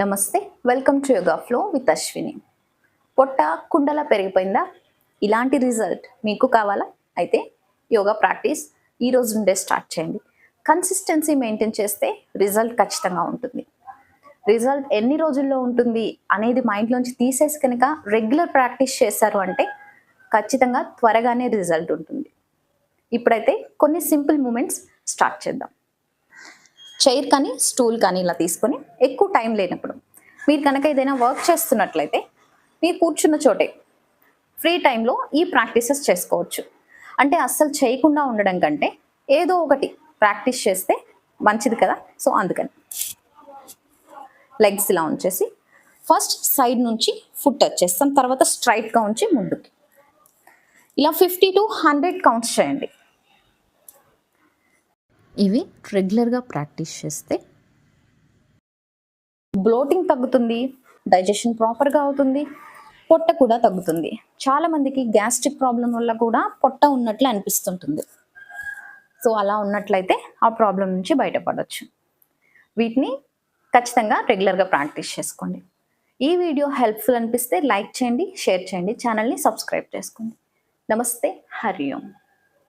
నమస్తే welcome to yoga flow with Ashwini పొట్ట కుండలా పెరిగిపోయిందా? ఇలాంటి రిజల్ట్ మీకు కావాలా? అయితే యోగా ప్రాక్టీస్ ఈ రోజు నుండే స్టార్ట్ చేయండి. కన్సిస్టెన్సీ మెయింటైన్ చేస్తే రిజల్ట్ ఖచ్చితంగా ఉంటుంది. రిజల్ట్ ఎన్ని రోజుల్లో ఉంటుంది అనేది మైండ్లోంచి తీసేసి కనుక రెగ్యులర్ ప్రాక్టీస్ చేశారు అంటే ఖచ్చితంగా త్వరగానే రిజల్ట్ ఉంటుంది. ఇప్పుడైతే కొన్ని సింపుల్ మూమెంట్స్ స్టార్ట్ చేద్దాం. చైర్ కానీ స్టూల్ కానీ ఇలా తీసుకొని ఎక్కువ టైం లేనప్పుడు మీరు కనుక ఏదైనా వర్క్ చేస్తున్నట్లయితే మీరు కూర్చున్న చోటే ఫ్రీ టైంలో ఈ ప్రాక్టీసెస్ చేసుకోవచ్చు. అంటే అస్సలు చేయకుండా ఉండడం కంటే ఏదో ఒకటి ప్రాక్టీస్ చేస్తే మంచిది కదా. సో అందుకని లెగ్స్ ఇలా ఉంచేసి ఫస్ట్ సైడ్ నుంచి ఫుట్ టచ్ చేస్తాం తర్వాత స్ట్రైట్గా ఉంచి ముందుకి. ఇలా ఫిఫ్టీ టు హండ్రెడ్ కౌంట్స్ చేయండి. ఇవి రెగ్యులర్గా ప్రాక్టీస్ చేస్తే బ్లోటింగ్ తగ్గుతుంది డైజెషన్ ప్రాపర్గా అవుతుంది పొట్ట కూడా తగ్గుతుంది. చాలా మందికి గ్యాస్ట్రిక్ ప్రాబ్లం వల్ల కూడా పొట్ట ఉన్నట్లు అనిపిస్తుంటుంది. సో అలా ఉన్నట్లయితే ఆ ప్రాబ్లం నుంచి బయటపడవచ్చు వీటిని ఖచ్చితంగా రెగ్యులర్గా ప్రాక్టీస్ చేసుకోండి. ఈ వీడియో హెల్ప్ఫుల్ అనిపిస్తే లైక్ చేయండి షేర్ చేయండి ఛానల్ని సబ్స్క్రైబ్ చేసుకోండి. నమస్తే హరి ఓం.